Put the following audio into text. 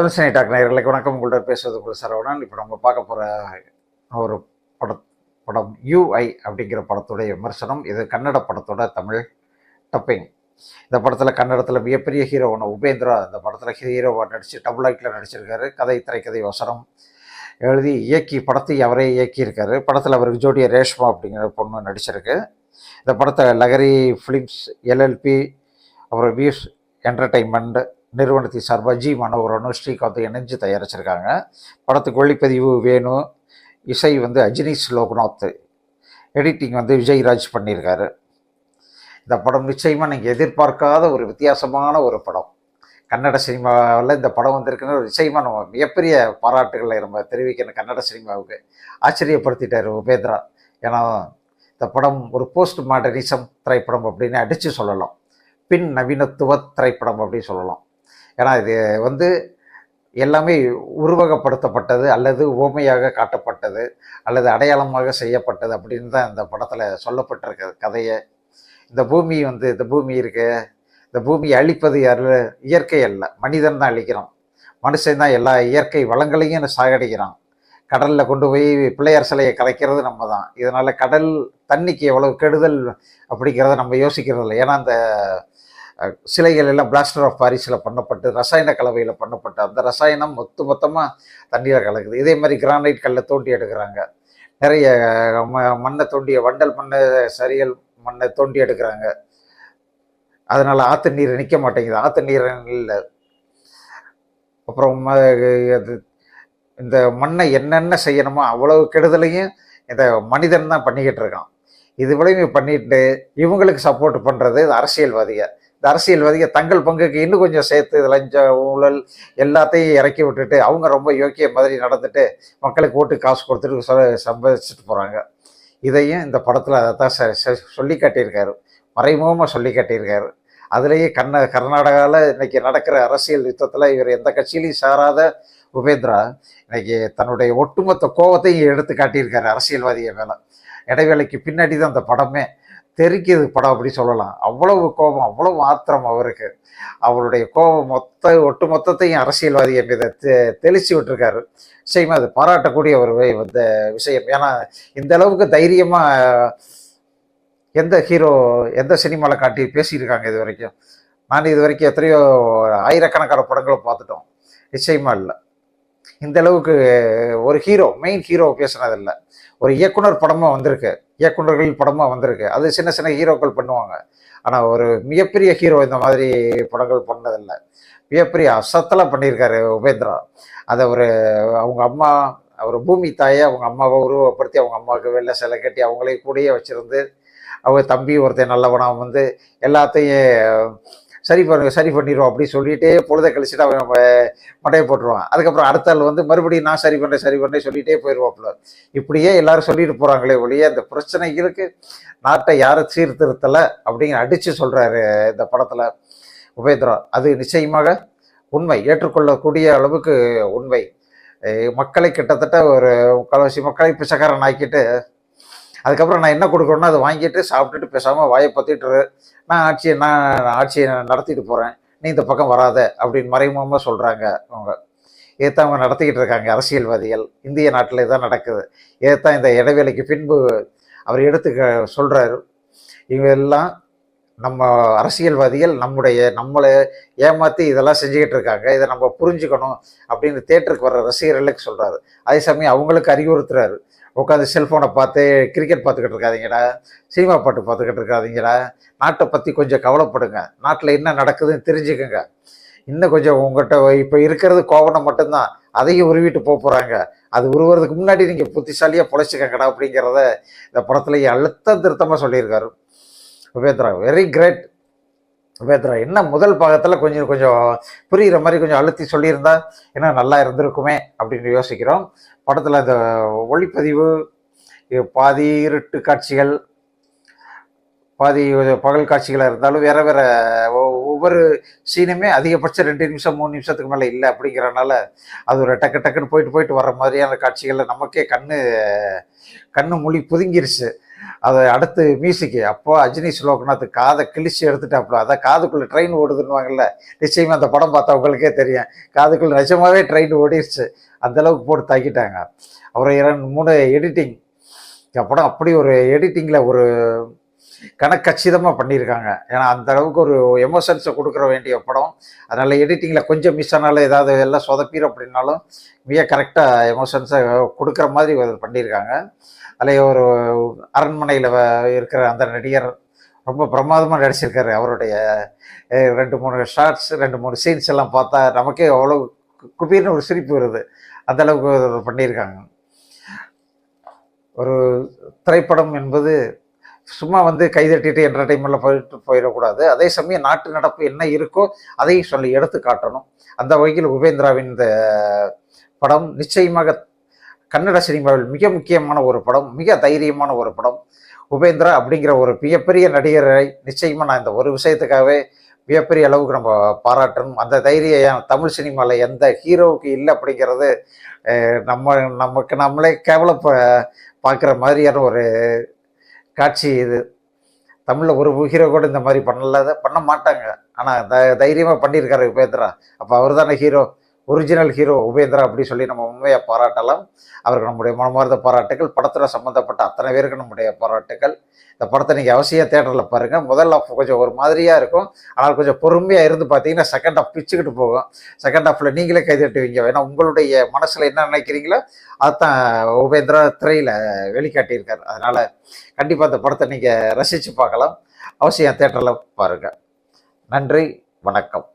தமிழ்சனை talk நேயர்களுக்கு வணக்கம். உங்கள்ட்ட பேசுவது கூட சரவணன். இப்போ நம்ம பார்க்க போகிற ஒரு பட படம் யூஐ அப்படிங்கிற படத்துடைய விமர்சனம். இது கன்னட படத்தோட தமிழ் டப்பிங். இந்த படத்தில் கன்னடத்தில் மிகப்பெரிய ஹீரோவான உபேந்திரா. இந்த படத்தில் ஹீரோவாக நடித்து டபுள் ஐட்டில் நடிச்சிருக்காரு. கதை திரைக்கதை வசனம் எழுதி இயக்கி படத்தை அவரே இயக்கியிருக்காரு. படத்தில் அவருக்கு ஜோடியா ரேஷ்மா அப்படிங்கிற பொண்ணு நடிச்சிருக்கு. இந்த படத்தை லகரி ஃபிலிம்ஸ் எல்எல்பி அப்புறம் வியூஸ் என்டர்டெயின்மெண்ட் நிறுவனத்தை சார்பாக ஜி மனோகரனும் ஸ்ரீகாந்த் இணைஞ்சு தயாரிச்சிருக்காங்க. படத்துக்கு ஒளிப்பதிவு வேணு இசை வந்து அஜினீஷ் லோக்நாத் எடிட்டிங் வந்து விஜய்ராஜ் பண்ணியிருக்காரு. இந்த படம் நிச்சயமாக நீங்கள் எதிர்பார்க்காத ஒரு வித்தியாசமான ஒரு படம். கன்னட சினிமாவில் இந்த படம் வந்திருக்குன்னு ஒரு நிச்சயமாக நம்ம மிகப்பெரிய பாராட்டுகளை நம்ம தெரிவிக்கணும் கன்னட சினிமாவுக்கு. ஆச்சரியப்படுத்திட்டார் உபேந்திரா. ஏன்னா இந்த படம் ஒரு போஸ்ட் மாடர்னிசம் திரைப்படம் அப்படின்னு அடித்து சொல்லலாம். பின் நவீனத்துவ திரைப்படம் அப்படின்னு சொல்லலாம். ஏன்னா இது வந்து எல்லாமே உருவகப்படுத்தப்பட்டது அல்லது ஓமையாக காட்டப்பட்டது அல்லது அடையாளமாக செய்யப்பட்டது அப்படின்னு தான் இந்த படத்தில் சொல்லப்பட்டிருக்க கதையை. இந்த பூமி வந்து இந்த பூமி இருக்கு. இந்த பூமியை அழிப்பது யாரு? இயற்கை அல்ல. மனிதன் தான் அழிக்கிறான். மனுஷன் தான் எல்லா இயற்கை வளங்களையும் சாகடிக்கிறான். கடலில் கொண்டு போய் பிள்ளையார் சிலையை கரைக்கிறது நம்ம தான். இதனால் கடல் தண்ணிக்கு எவ்வளவு கெடுதல் அப்படிங்கிறத நம்ம யோசிக்கிறது இல்லை. ஏன்னா அந்த சிலைகள் எல்லாம் பிளாஸ்டர் ஆஃப் பாரிஸில் பண்ணப்பட்டு ரசாயன கலவையில் பண்ணப்பட்ட அந்த ரசாயனம் மொத்த மொத்தமாக தண்ணீரை கலக்குது. இதே மாதிரி கிரானைட் கல்லை தோண்டி எடுக்கிறாங்க. நிறைய ம மண்ணை தோண்டிய வண்டல் மண்ணை சரியல் மண்ணை தோண்டி எடுக்கிறாங்க. அதனால் ஆற்று நீர் நிற்க மாட்டேங்குது. ஆற்று நீர் இல்லை. அப்புறம் ம- அது இந்த மண்ணை என்னென்ன செய்யணுமோ அவ்வளவு கெடுதலையும் இந்த மனிதன் தான் பண்ணிக்கிட்டு இருக்கான். இது விளைவு பண்ணிட்டு இவங்களுக்கு சப்போர்ட் பண்ணுறது அரசியல்வாதிகள். இந்த அரசியல்வாதிக தங்கள் பங்குக்கு இன்னும் கொஞ்சம் சேர்த்து லஞ்ச ஊழல் எல்லாத்தையும் இறக்கி விட்டுட்டு அவங்க ரொம்ப யோக்கிய மாதிரி நடந்துட்டு மக்களுக்கு ஓட்டு காசு கொடுத்துட்டு சம்பாதிச்சுட்டு போகிறாங்க இதையும் இந்த படத்தில் அதை தான் ச- ச- சொல்லி காட்டியிருக்காரு மறைமுகமாக சொல்லி காட்டியிருக்காரு அதுலேயே கண்ண கர்நாடகாவில் இன்னைக்கு நடக்கிற அரசியல் யுத்தத்தில் இவர் எந்த கட்சியிலையும் சாராத உபேந்திரா இன்னைக்கு தன்னுடைய ஒட்டுமொத்த கோபத்தையும் எடுத்து காட்டியிருக்காரு அரசியல்வாதியை மேலே. இடைவேளைக்கு பின்னாடி தான் அந்த படமே தெரிக்குது படம் அப்படி சொல்லலாம். அவ்வளவு கோபம் அவ்வளவு ஆத்திரம் அவருக்கு. அவருடைய கோபம் மொத்த ஒட்டு மொத்தத்தையும் அரசியல்வாதியை மீது தெ- தெளிச்சு விட்டுருக்காரு. நிச்சயமாக அது பாராட்டக்கூடிய ஒரு இந்த விஷயம். ஏன்னா இந்த அளவுக்கு தைரியமா எந்த ஹீரோ எந்த சினிமாவில் காட்டி பேசியிருக்காங்க இது வரைக்கும்? நான் இது வரைக்கும் எத்தனையோ ஆயிரக்கணக்கான படங்களை பார்த்துட்டோம். நிச்சயமா இல்லை. இந்த அளவுக்கு ஒரு ஹீரோ மெயின் ஹீரோ பேசுனதில்லை. ஒரு இயக்குனர் படமாக வந்திருக்கு. இயக்குநர்கள் படமாக வந்திருக்கு. அது சின்ன சின்ன ஹீரோக்கள் பண்ணுவாங்க. ஆனால் ஒரு மிகப்பெரிய ஹீரோ இந்த மாதிரி படங்கள் பண்ணதில்லை. மிகப்பெரிய அசத்தலாக பண்ணியிருக்காரு உபேந்திரா. அதை ஒரு அவங்க அம்மா அவர் பூமி தாயை அவங்க அம்மாவை உருவப்படுத்தி அவங்க அம்மாவுக்கு வெளில சிலை கட்டி அவங்களே கூடயே வச்சுருந்து அவங்க தம்பி ஒருத்தன் நல்லவனாக வந்து எல்லாத்தையும் சரி பண்ணு சரி பண்ணிடுவோம் அப்படின்னு சொல்லிட்டே பொழுதை கழிச்சுட்டு அவன் ம- போட்டுருவான். அதுக்கப்புறம் அடுத்த ஆள் வந்து மறுபடியும் நான் சரி பண்ணேன் சரி பண்ணேன் சொல்லிட்டே போயிடுவாப்புல இப்படியே எல்லாரும் சொல்லிட்டு போகிறாங்களே ஒழிய அந்த பிரச்சனைகளுக்கு நாட்டை யாரும் சீர்திருத்தலை அப்படிங்கிற அடித்து சொல்கிறாரு இந்த படத்தில் உபேந்திரா. அது நிச்சயமாக உண்மை ஏற்றுக்கொள்ளக்கூடிய அளவுக்கு உண்மை. மக்களை கிட்டத்தட்ட ஒரு முக்கால்வாசி மக்களை பிச்சைக்காரன் ஆக்கிட்டு அதுக்கப்புறம் நான் என்ன கொடுக்குறேனோ அதை வாங்கிட்டு சாப்பிட்டுட்டு பேசாமல் வாயை பற்றிட்டு நான் ஆட்சியை நான் ஆட்சியை நடத்திட்டு போகிறேன் நீ இந்த பக்கம் வராத அப்படின்னு மறைமுகமாக சொல்கிறாங்க அவங்க. இதைத்தான் அவங்க நடத்திக்கிட்டு இருக்காங்க அரசியல்வாதிகள். இந்திய நாட்டில் இதான் நடக்குது. இதைத்தான் இந்த இடைவேளைக்கு பின்பு அவர் எடுத்து சொல்கிறாரு இவங்க எல்லாம் நம்ம அரசியல்வாதிகள் நம்முடைய நம்மளை ஏமாற்றி இதெல்லாம் செஞ்சுக்கிட்டு இருக்காங்க. இதை நம்ம புரிஞ்சுக்கணும் அப்படின்னு தேட்டருக்கு வர்ற ரசிகர்களுக்கு சொல்கிறாரு அதே சமயம் அவங்களுக்கு அறிவுறுத்துறாரு. உட்காந்து செல்ஃபோனை பார்த்து கிரிக்கெட் பார்த்துக்கிட்டு இருக்காதிங்கடா சினிமா பாட்டு பார்த்துக்கிட்டு இருக்காதிங்கடா நாட்டை பற்றி கொஞ்சம் கவலைப்படுங்க நாட்டில் என்ன நடக்குதுன்னு தெரிஞ்சுக்கங்க. இன்னும் கொஞ்சம் உங்கள்கிட்ட இப்போ இருக்கிறது கோவணம் மட்டும்தான் அதையும் உருவிட்டு போக போகிறாங்க அது உருவுறதுக்கு முன்னாடி நீங்கள் புத்திசாலியாக பொழைச்சிக்கங்கடா அப்படிங்கிறத இந்த படத்துலேயே அழுத்த திருத்தமாக சொல்லியிருக்காரு. உபேத்ரா வெரி கிரேட் உபேத்ரா என்ன முதல் பாகத்தில் கொஞ்சம் கொஞ்சம் புரிகிற மாதிரி கொஞ்சம் அழுத்தி சொல்லியிருந்தா என்ன நல்லா இருந்திருக்குமே அப்படின்னு யோசிக்கிறோம். படத்தில் இந்த ஒளிப்பதிவு பாதி இருட்டு காட்சிகள் பாதி பகல் காட்சிகளாக இருந்தாலும் வேற வேற ஒ- ஒவ்வொரு சீனுமே அதிகபட்சம் ரெண்டு நிமிஷம் மூணு நிமிஷத்துக்கு மேலே இல்லை அப்படிங்கிறனால அது ஒரு டக்கு டக்குன்னு போயிட்டு போயிட்டு வர மாதிரியான காட்சிகளில் நமக்கே கண்ணு கண்ணு மொழி புதுங்கிருச்சு. அதை அடுத்து மியூசிக்கு. அப்போ அஜினி லோகநாத் காதை கிழிச்சு எடுத்துட்டாப்புல. அதான் காதுக்குள்ளே ட்ரெயின் ஓடுதுன்னுவாங்கல்ல. நிச்சயமாக அந்த படம் பார்த்தவங்களுக்கே தெரியும். காதுக்குள்ள நிஜமாவே ட்ரெயின் ஓடிடுச்சு அந்த அளவுக்கு போட்டு தாக்கிட்டாங்க. அப்புறம் இரண்டு மூணு எடிட்டிங் படம் அப்படி ஒரு எடிட்டிங்கில் ஒரு கணக்கச்சிதமாக பண்ணியிருக்காங்க. ஏன்னா அந்த அளவுக்கு ஒரு எமோஷன்ஸை கொடுக்குற வேண்டிய படம். அதனால் எடிட்டிங்கில் கொஞ்சம் மிஸ் ஆனாலும் ஏதாவது எல்லாம் சொதப்பீரும் அப்படின்னாலும் மிக கரெக்டாக எமோஷன்ஸை கொடுக்குற மாதிரி ஒரு பண்ணியிருக்காங்க. அதில் ஒரு அரண்மனையில் இருக்கிற அந்த நடிகர் ரொம்ப பிரமாதமாக நடிச்சிருக்காரு. அவருடைய ரெண்டு மூணு ஷார்ட்ஸ் ரெண்டு மூணு சீன்ஸ் எல்லாம் பார்த்தா நமக்கே அவ்வளோ கு- குபீர்னு ஒரு சிரிப்பு வருது. அந்த அளவுக்கு பண்ணியிருக்காங்க. ஒரு திரைப்படம் என்பது சும்மா வந்து கைதட்டிட்டு என்டர்டைன்மெண்ட்டில் போயிட்டு போயிடக்கூடாது. அதே சமயம் நாட்டு நடப்பு என்ன இருக்கோ அதையும் சொல்லி எடுத்து காட்டணும். அந்த வகையில் உபேந்திராவின் இந்த படம் நிச்சயமாக கன்னட சினிமாவில் மிக முக்கியமான ஒரு படம் மிக தைரியமான ஒரு படம். உபேந்திரா அப்படிங்கிற ஒரு மிகப்பெரிய நடிகரை நிச்சயமாக நான் இந்த ஒரு விஷயத்துக்காகவே மிகப்பெரிய அளவுக்கு நம்ம பாராட்டணும். அந்த தைரியம் தமிழ் சினிமாவில் எந்த ஹீரோவுக்கு இல்லை அப்படிங்கிறது நம்ம நமக்கு நம்மளே கேவல பார்க்குற மாதிரியான ஒரு காட்சி இது. தமிழில் ஒரு ஹீரோ கூட இந்த மாதிரி பண்ணல பண்ண மாட்டாங்க. ஆனால் த தைரியமாக பண்ணியிருக்காரு உபேந்திரா. அப்போ அவர் தானே ஹீரோ. ஒரிஜினல் ஹீரோ உபேந்திரா அப்படின்னு சொல்லி நம்ம உண்மையாக பாராட்டலாம். அவருக்கு நம்முடைய மனமார்ந்த பாராட்டுகள் படத்தில் சம்மந்தப்பட்ட அத்தனை பேருக்கு நம்முடைய பாராட்டுகள். இந்த படத்தை நீங்கள் அவசியம் தேட்டரில் பாருங்கள் முதல் கொஞ்சம் ஒரு மாதிரியாக இருக்கும். ஆனால் கொஞ்சம் பொறுமையாக இருந்து பார்த்தீங்கன்னா செகண்ட் ஆஃப் பிச்சுக்கிட்டு போகும். செகண்ட் ஆஃபில் நீங்களே கைதட்டுவீங்க ஏன்னா உங்களுடைய மனசில் என்ன நினைக்கிறீங்களோ அதுதான் உபேந்திரா திரையில் வெளிக்காட்டியிருக்காரு. அதனால் கண்டிப்பாக அந்த படத்தை நீங்கள் ரசித்து பார்க்கலாம். அவசியம் தேட்டரில் பாருங்கள் நன்றி. வணக்கம்.